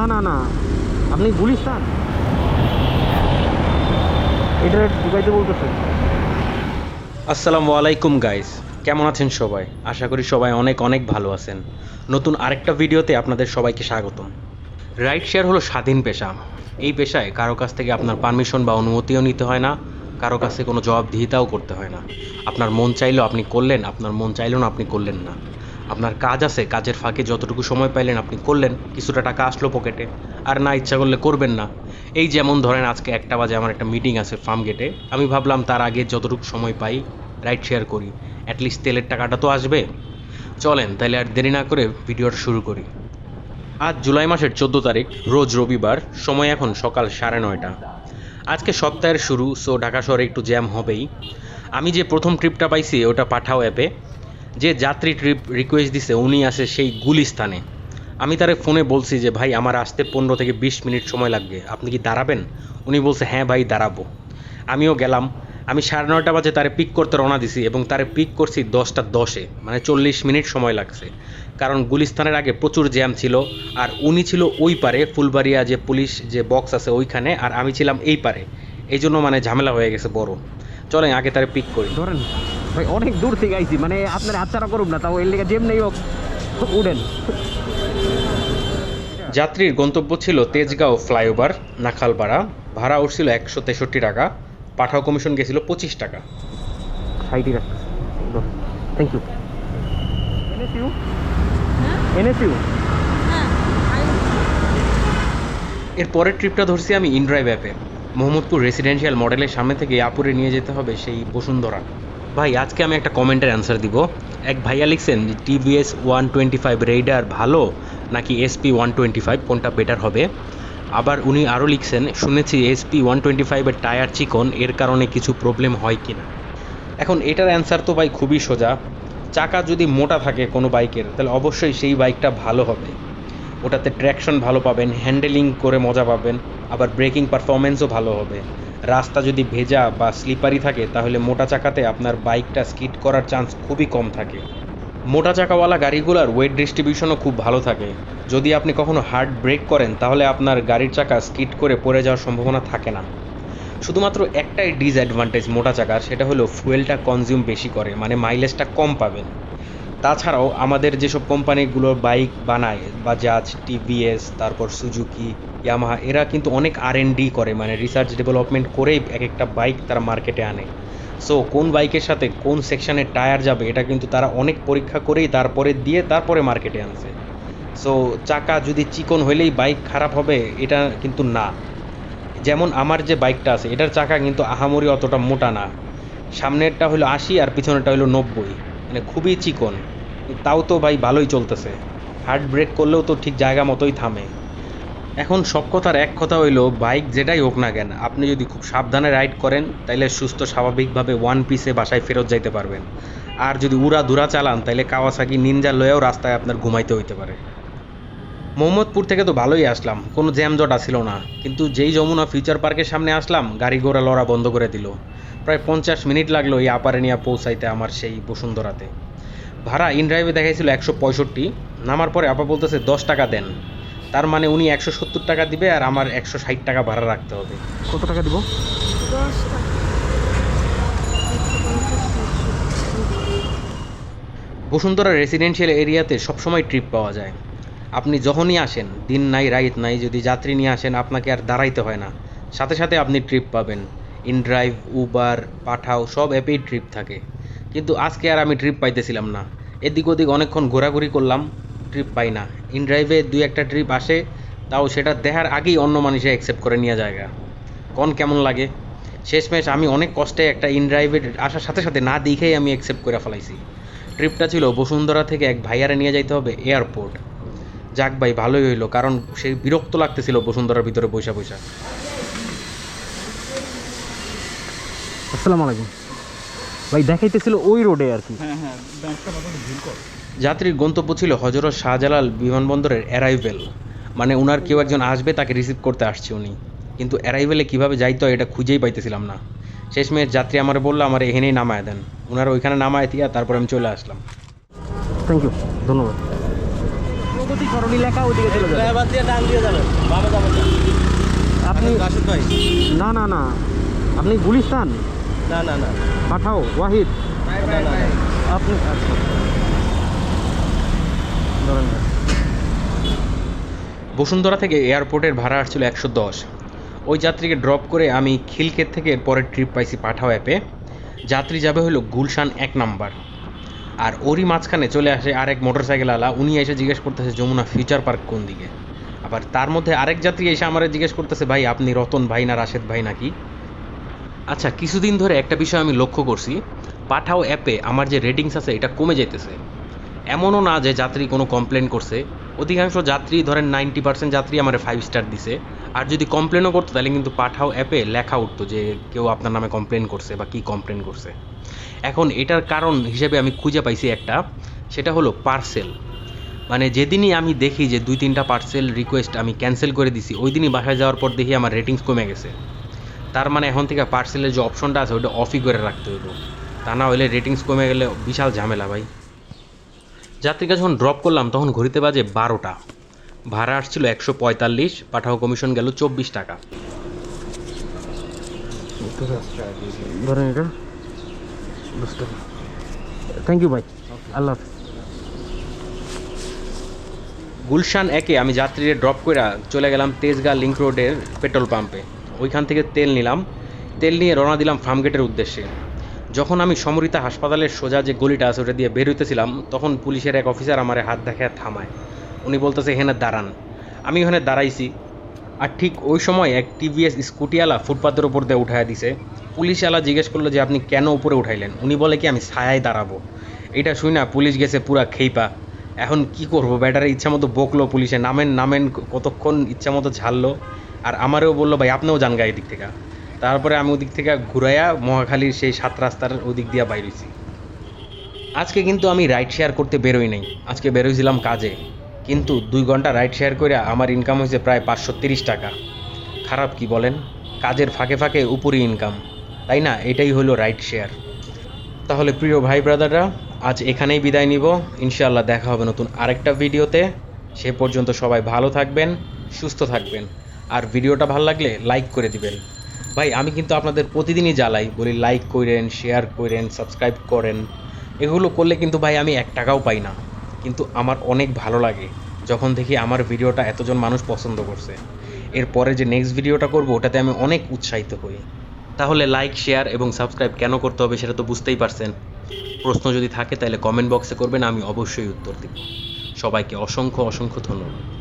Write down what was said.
না না না। আপনি গুলিস্তান। এটা ঢুকাইতে বলতেছে। আসসালামু আলাইকুম গাইস কেমন আছেন সবাই? আশা করি সবাই অনেক অনেক ভালো আছেন। নতুন আরেকটা ভিডিওতে আপনাদের সবাইকে স্বাগতম। রাইড শেয়ার হলো স্বাধীন পেশা। এই পেশায় কারও কাছ থেকে আপনার পারমিশন বা অনুমতিও নিতে হয় না, কারও কাছে কোনো জবাবদিহিতাও করতে হয় না। আপনার মন চাইলেও আপনি করলেন, আপনার মন চাইলেও না আপনি করলেন না। আপনার কাজ আছে, কাজের ফাঁকে যতটুকু সময় পাইলেন আপনি করলেন, কিছুটা টাকা আসলো পকেটে। আর না ইচ্ছা করলে করবেন না। এই যেমন ধরেন আজকে একটা বাজে আমার একটা মিটিং আছে ফার্ম গেটে আমি ভাবলাম তার আগে যতটুকু সময় পাই রাইড শেয়ার করি। অ্যাটলিস্ট তেলের টাকাটা তো আসবে। চলেন তাহলে আর দেরি না করে ভিডিওটা শুরু করি। আজ জুলাই মাসের চোদ্দ তারিখ, রোজ রবিবার, সময় এখন সকাল সাড়ে নয়টা। আজকে সপ্তাহের শুরু সো ঢাকা শহরে একটু জ্যাম হবেই। আমি যে প্রথম ট্রিপটা পাইছি, ওটা পাঠাও অ্যাপে যে যাত্রী ট্রিপ রিকোয়েস্ট দিছে, উনি আছে সেই গুলিস্তানে। আমি তারে ফোনে বলছি যে, ভাই, আমার আসতে পনেরো থেকে বিশ মিনিট সময় লাগবে। আপনি কি দাঁড়াবেন? উনি বলছে হ্যাঁ ভাই, দাঁড়াবো। আমিও গেলাম। আমি সাড়ে নয়টা বাজে তারে পিক করতে রওনা দিছি এবং তারে পিক করছি দশটা দশে মানে চল্লিশ মিনিট সময় লাগছে। কারণ গুলিস্তানের আগে প্রচুর জ্যাম ছিল আর উনি ছিল ওই পারে, ফুলবাড়িয়া যে পুলিশ যে বক্স আছে ওইখানে আর আমি ছিলাম এই পারে। এই জন্য মানে ঝামেলা হয়ে গেছে বড়। চলেন, আগে তারে পিক করি। ধরেন ভাই অনেক দূর থেকে আইছি মানে আপনার হাতছাড়া করুন না তাও এর লেগে নেই হোক উঠেন। যাত্রীর গন্তব্য ছিল তেজগাঁও ফ্লাইওভার নাখালপাড়া। ভাড়া উঠছিল একশো তেষট্টি টাকা পাঠাও কমিশন গেছিল পঁচিশ টাকা। থ্যাংক ইউ এনএসইউ এনএসইউ এর পরের ট্রিপটা ধরছি আমি ইনড্রাইভ অ্যাপে মোহাম্মদপুর রেসিডেন্সিয়াল মডেলের সামনে থেকে আপুরে নিয়ে যেতে হবে সেই বসুন্ধরা। ভাই, আজকে আমি একটা কমেন্টের অ্যান্সার দিব। এক ভাইয়া লিখছেন, TVS one twenty five raider ভালো নাকি এসপি ওয়ান টোয়েন্টি ফাইভ? কোনটা বেটার হবে? আবার উনি আরও লিখছেন, শুনেছি এসপি ওয়ান টোয়েন্টি ফাইভের টায়ার চিকন, এর কারণে কিছু প্রবলেম হয় কি না এখন এটার অ্যান্সার তো ভাই খুবই সোজা। চাকা যদি মোটা থাকে কোনো বাইকের, তাহলে অবশ্যই সেই বাইকটা ভালো হবে। ওটাতে ট্র্যাকশন ভালো পাবেন হ্যান্ডেলিং করে মজা পাবেন, আবার ব্রেকিং পারফরমেন্সও ভালো হবে। রাস্তা যদি ভেজা বা স্লিপারি থাকে, তাহলে মোটা চাকাতে আপনার বাইকটা স্কিড করার চান্স খুবই কম থাকে। মোটা চাকাওয়ালা গাড়িগুলোর ওয়েট ডিস্ট্রিবিউশনও খুব ভালো থাকে। যদি আপনি কখনো হার্ড ব্রেক করেন, তাহলে আপনার গাড়ির চাকা স্কিড করে পড়ে যাওয়ার সম্ভাবনা থাকে না। শুধুমাত্র একটাই ডিসঅ্যাডভান্টেজ মোটা চাকার সেটা হলো ফুয়েলটা কনজিউম বেশি করে মানে মাইলেজটা কম পাবেন। তাছাড়াও আমাদের যেসব কোম্পানিগুলো বাইক বানায় বাজাজ টিভিএস তারপর সুজুকি ইয়ামাহা এরা কিন্তু অনেক আর ডি করে মানে রিসার্চ ডেভেলপমেন্ট করেই এক একটা বাইক তারা মার্কেটে আনে। সো কোন বাইকের সাথে কোন সেকশনের টায়ার যাবে, এটা কিন্তু তারা অনেক পরীক্ষা করেই তারপরে দিয়ে তারপরে মার্কেটে আনছে। সো চাকা যদি চিকন হইলেই বাইক খারাপ হবে, এটা কিন্তু না। যেমন আমার যে বাইকটা আছে, এটার চাকা কিন্তু আহামরি অতটা মোটা না। সামনেরটা হলো আশি আর পিছনেরটা হলো নব্বই। মানে খুবই চিকন। তাও তো ভাই ভালোই চলতেছে। হার্ড ব্রেক করলেও তো ঠিক জায়গা মতোই থামে। এখন সব কথার এক কথা হইল, বাইক যেটাই হোক না কেন, আপনি যদি খুব সাবধানে রাইড করেন, তাইলে সুস্থ, স্বাভাবিকভাবে ওয়ান পিসে বাসায় ফেরত যাইতে পারবেন। আর যদি উড়া দুরা চালান তাহলে কাওয়াসাকি নিনজা লয়েও রাস্তায় আপনার ঘুমাইতে হইতে পারে। মোহাম্মদপুর থেকে তো ভালোই আসলাম, কোনো জ্যামজট আসছিল না। কিন্তু যেই যমুনা ফিউচার পার্কের সামনে আসলাম, গাড়ি ঘোড়া লড়া বন্ধ করে দিল। প্রায় পঞ্চাশ মিনিট লাগল এই আপারে নিয়ে পৌঁছাইতে আমার সেই বসুন্ধরাতে। ভাড়া ইন ড্রাইভে দেখাইছিল একশো পঁয়ষট্টি, নামার পরে আপা বলতেছে দশ টাকা দেন। তার মানে উনি একশো সত্তর টাকা দিবে আর আমার একশো ষাট টাকা ভাড়া রাখতে হবে। কত টাকা দিব? বসুন্ধরা রেসিডেন্সিয়াল এরিয়াতে সবসময় ট্রিপ পাওয়া যায়। আপনি যখনই আসেন দিন নাই রাইত নাই যদি যাত্রী নিয়ে আসেন আপনাকে আর দাঁড়াইতে হয় না। সাথে সাথে আপনি ট্রিপ পাবেন। ইনড্রাইভ উবার পাঠাও সব অ্যাপেই ট্রিপ থাকে। কিন্তু আজকে আর আমি ট্রিপ পাইতেছিলাম না। এদিক ওদিক অনেকক্ষণ ঘোরাঘুরি করলাম। ট্রিপ পাই না। ইনড্রাইভে দুই একটা ট্রিপ আসে তাও সেটা দেখার আগেই অন্য মানুষে অ্যাকসেপ্ট করে নিয়ে জায়গা। কোন কেমন লাগে? শেষমেশ আমি অনেক কষ্টে একটা ইনড্রাইভে আসার সাথে সাথে না দেখেই আমি অ্যাকসেপ্ট করে ফেলাইছি। ট্রিপটা ছিল বসুন্ধরা থেকে এক ভাইয়ারে নিয়ে যাইতে হবে এয়ারপোর্ট যাক ভাই ভালোই হইল কারণ সেই বিরক্ত লাগতেছিল বসুন্ধরার ভিতরে পয়সা পয়সা আসসালামু আলাইকুম। ভাই দেখাইতেছিল ওই রোডে আর কি। যাত্রীর গন্তব্য ছিল হজরত শাহজালাল বিমানবন্দরের অ্যারাইভেল মানে ওনার কেউ একজন আসবে তাকে রিসিভ করতে আসছে উনি। কিন্তু অ্যারাইভেলে কীভাবে যাইতে হয় এটা খুঁজেই পাইতেছিলাম না। শেষমেশ যাত্রী আমার বলল আমার এখানেই নামায় দেন। ওনারা ওইখানে নামায় দিয়া তারপর আমি চলে আসলাম। থ্যাংক ইউ ধন্যবাদ। জাতি সরণি লেখা ওদিকে চলে যাবে। এবার দিয়ে ডান দিয়ে যাবেন। বামে যাবেন না। আপনি রাশেদ ভাই। না না না। আপনি গুলিস্তান? না না না। পাঠাও ওয়াহিদ। আপনি আচ্ছা ধরেন না। বসুন্ধরা থেকে এয়ারপোর্টের ভাড়া আসছিল একশো দশ। ওই যাত্রীকে ড্রপ করে আমি খিলক্ষেত থেকে পরের ট্রিপ পাইছি পাঠাও অ্যাপে। যাত্রী যাবে হলো গুলশান এক নাম্বার। আর ওরই মাঝখানে চলে আসে আরেক মোটরসাইকেল আলা, উনি এসে জিজ্ঞেস করতেছে, যমুনা ফিউচার পার্ক কোন দিকে? আবার তার মধ্যে আরেক যাত্রী এসে আমার জিজ্ঞেস করতেছে, ভাই, আপনি রতন ভাই না রাশেদ ভাই নাকি? আচ্ছা কিছুদিন ধরে একটা বিষয় আমি লক্ষ্য করছি। পাঠাও অ্যাপে আমার যে রেটিংস আছে, এটা কমে যেতেছে এমনও না যে যাত্রী কোনো কমপ্লেন করছে। অধিকাংশ যাত্রী, ধরেন নাইনটি পার্সেন্ট যাত্রী আমার ফাইভ স্টার দিছে। আর যদি কমপ্লেনও করতো, তাহলে কিন্তু পাঠাও অ্যাপে লেখা উঠতো যে কেউ আপনার নামে কমপ্লেন করছে বা কী কমপ্লেন করছে। এখন এটার কারণ হিসেবে আমি খুঁজে পাইছি একটা, সেটা হলো পার্সেল মানে যেদিনই আমি দেখি যে দুই তিনটা পার্সেল রিকোয়েস্ট আমি ক্যান্সেল করে দিছি ওই দিনই বাসায় যাওয়ার পর দেখি আমার রেটিংস কমে গেছে। তার মানে এখন থেকে পার্সেলের যে অপশনটা আছে ওটা অফই করে রাখতে হইব। তা না হলে রেটিংস কমে গেলে বিশাল ঝামেলা ভাই। যাত্রীকে যখন ড্রপ করলাম তখন ঘড়িতে বাজে বারোটা। ভাড়া আসছিল একশো পঁয়তাল্লিশ পাঠাও কমিশন গেল চব্বিশ টাকা। ধরেন এটা। বুঝতে থ্যাংক ইউ ভাই আল্লাহ গুলশান একে আমি যাত্রীদের ড্রপ করে চলে গেলাম তেজগাঁ লিঙ্ক রোডের পেট্রোল পাম্পে ওইখান থেকে তেল নিলাম। তেল নিয়ে রওনা দিলাম ফার্মগেটের উদ্দেশ্যে। যখন আমি সমরিতা হাসপাতালের সোজা যে গলিটা আছে ওটা দিয়ে বের হইতেছিলাম, তখন পুলিশের এক অফিসার আমার হাত দেখায় থামায়। উনি বলতেছে, এখানে দাঁড়ান। আমি ওখানে দাঁড়াইছি আর ঠিক ওই সময় এক টিভিএস স্কুটিওয়ালা ফুটপাতের উপর দিয়ে উঠায় দিছে। পুলিশওয়ালা জিজ্ঞেস করল যে, আপনি কেন উপরে উঠাইলেন? উনি বলে কি, আমি ছায়ায় দাঁড়াবো। এটা শুই না পুলিশ গেছে পুরা খেইপা। এখন কি করব? ব্যাটারে ইচ্ছা মতো বকলো পুলিশে, নামেন নামেন, কতক্ষণ ইচ্ছা মতো ঝাললো আর আমারও বলল, ভাই, আপনিও যান গাড়ি দিক থেকে। তারপরে আমি ওদিক থেকে ঘুরাইয়া মহাখালীর সেই সাত রাস্তার ওদিক দিয়ে বাইরেছি আজকে কিন্তু আমি রাইড শেয়ার করতে বেরোই নাই। আজকে বেরোইছিলাম কাজে। কিন্তু দুই ঘণ্টা রাইড শেয়ার করে আমার ইনকাম হয়েছে প্রায় পাঁচশো তিরিশ টাকা। খারাপ কি বলেন? কাজের ফাঁকে ফাঁকে উপরই ইনকাম তাই না? এটাই হলো রাইড শেয়ার তাহলে প্রিয় ভাই ব্রাদাররা, আজ এখানেই বিদায় নিব। ইনশাআল্লাহ দেখা হবে নতুন আরেকটা ভিডিওতে। সে পর্যন্ত সবাই ভালো থাকবেন, সুস্থ থাকবেন। আর ভিডিওটা ভালো লাগলে লাইক করে দিবেন। ভাই, আমি কিন্তু আপনাদের প্রতিদিনই জ্বালাই। বলি লাইক করেন শেয়ার করেন সাবস্ক্রাইব করেন। এগুলো করলে কিন্তু ভাই আমি এক টাকাও পাই না। কিন্তু আমার অনেক ভালো লাগে যখন দেখি আমার ভিডিওটা এতজন মানুষ পছন্দ করছে। এরপরে যে নেক্সট ভিডিওটা করব, ওটাতে আমি অনেক উৎসাহিত হই। তাহলে লাইক শেয়ার এবং সাবস্ক্রাইব কেন করতে হবে সেটা তো বুঝতেই পারছেন। প্রশ্ন যদি থাকে তাহলে কমেন্ট বক্সে করবেন, আমি অবশ্যই উত্তর দিব। সবাইকে অসংখ্য অসংখ্য ধন্যবাদ।